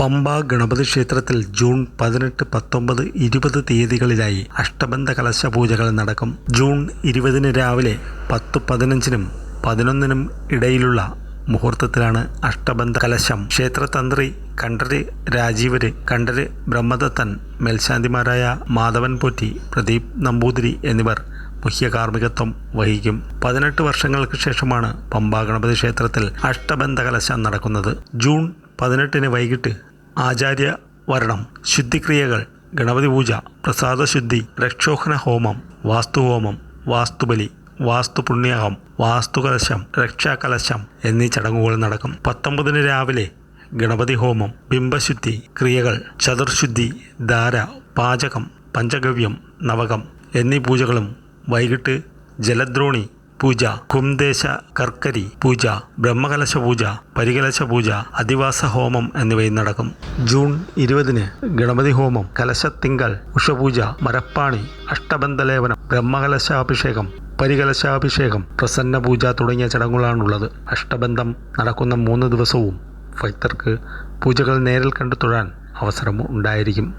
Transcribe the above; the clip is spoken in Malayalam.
പമ്പ ഗണപതി ക്ഷേത്രത്തിൽ ജൂൺ പതിനെട്ട് പത്തൊമ്പത് ഇരുപത് തീയതികളിലായി അഷ്ടബന്ധ കലശ പൂജകൾ നടക്കും. ജൂൺ ഇരുപതിന് രാവിലെ പത്ത് പതിനഞ്ചിനും പതിനൊന്നിനും ഇടയിലുള്ള മുഹൂർത്തത്തിലാണ് അഷ്ടബന്ധ കലശം. ക്ഷേത്രതന്ത്രി കണ്ഠര് രാജീവര് കണ്ഠര് ബ്രഹ്മദത്തൻ മേൽശാന്തിമാരായ മാധവൻ പോറ്റി പ്രദീപ് നമ്പൂതിരി എന്നിവർ മുഖ്യ കാർമ്മികത്വം വഹിക്കും. പതിനെട്ട് വർഷങ്ങൾക്ക് ശേഷമാണ് പമ്പാ ഗണപതി ക്ഷേത്രത്തിൽ അഷ്ടബന്ധ കലശം നടക്കുന്നത്. ജൂൺ പതിനെട്ടിന് വൈകിട്ട് ആചാര്യ വരണം ശുദ്ധിക്രിയകൾ ഗണപതി പൂജ പ്രസാദ ശുദ്ധി രക്ഷോഹന ഹോമം വാസ്തുഹോമം വാസ്തുബലി വാസ്തുപുണ്യാഹം വാസ്തുകലശം രക്ഷാകലശം എന്നീ ചടങ്ങുകൾ നടക്കും. പത്തൊമ്പതിന് രാവിലെ ഗണപതി ഹോമം ബിംബശുദ്ധി ക്രിയകൾ ചതുർശുദ്ധി ധാര പാചകം പഞ്ചഗവ്യം നവകം എന്നീ പൂജകളും വൈകിട്ട് ജലദ്രോണി പൂജ കുംദേശ കർക്കരി പൂജ ബ്രഹ്മകലശ പൂജ പരികലശ പൂജ അധിവാസ ഹോമം എന്നിവയും നടക്കും. ജൂൺ ഇരുപതിന് ഗണപതി ഹോമം കലശത്തിങ്കൽ ഉഷപൂജ മരപ്പാണി അഷ്ടബന്ധലേപനം ബ്രഹ്മകലശാഭിഷേകം പരികലശാഭിഷേകം പ്രസന്ന പൂജ തുടങ്ങിയ ചടങ്ങുകളാണുള്ളത്. അഷ്ടബന്ധം നടക്കുന്ന മൂന്ന് ദിവസവും ഭക്തർക്ക് പൂജകൾ നേരിൽ കണ്ടു തൊഴാൻ അവസരം ഉണ്ടായിരിക്കും.